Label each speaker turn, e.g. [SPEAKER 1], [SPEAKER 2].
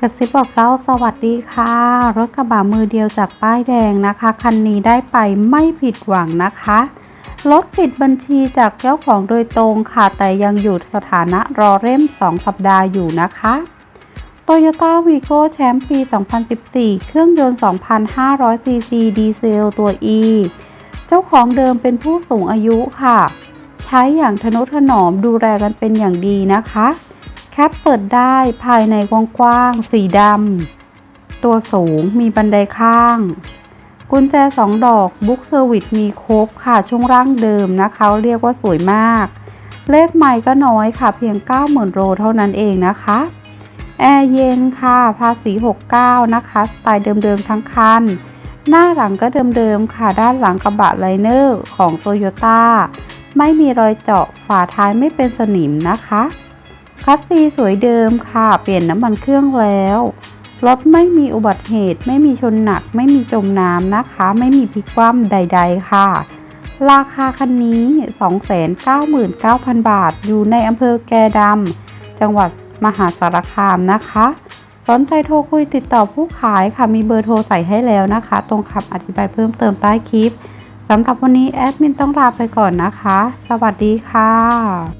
[SPEAKER 1] กระซิบบอกเล่าสวัสดีค่ะ รถกระบะมือเดียวจากป้ายแดงนะคะ คันนี้ได้ไปไม่ผิดหวังนะคะรถปิดบัญชีจากเจ้าของโดยตรงค่ะ แต่ยังอยู่สถานะรอเร่ม 2 สัปดาห์อยู่นะคะ Toyota Vigo แชมป์ปี 2014 เครื่องยนต์ 2,500ซีซีดีเซลตัว E เจ้าของเดิมเป็นผู้สูงอายุค่ะ ใช้อย่างทนุถนอมดูแลกันเป็นอย่างดีนะคะ แคปเปิดได้ภายในกว้างๆสีดำ ตัวสูงมีบันไดข้าง กุญแจสองดอกบุ๊กเซอร์วิสมีครบค่ะช่วงร่างเดิมนะคะ เรียกว่าสวยมาก เลขใหม่ก็น้อยค่ะเพียง 90,000โลเท่านั้นเองนะคะ แอร์เย็นค่ะภาษี 69 นะคะ สไตล์เดิมๆทั้งคัน หน้าหลังก็เดิมๆค่ะด้านหลังกระบะไลเนอร์ของ t o y ยต้าไม่มีรอยเจาะฝาท้ายไม่เป็นสนิมนะคะ คัสซีสวยเดิมค่ะ เปลี่ยนน้ำมันเครื่องแล้ว รถไม่มีอุบัติเหตุ ไม่มีชนหนัก ไม่มีจมน้ำนะคะ ไม่มีพลิกคว่ำใด ๆ ค่ะ ราคาคันนี้ 299,000 บาท อยู่ในอำเภอแกดำ จังหวัดมหาสารคามนะคะ สนใจโทรคุยติดต่อผู้ขายค่ะ มีเบอร์โทรใส่ให้แล้วนะคะ ตรงคำอธิบายเพิ่มเติมใต้คลิปสำหรับวันนี้แอดมินต้องลาไปก่อนนะคะ สวัสดีค่ะ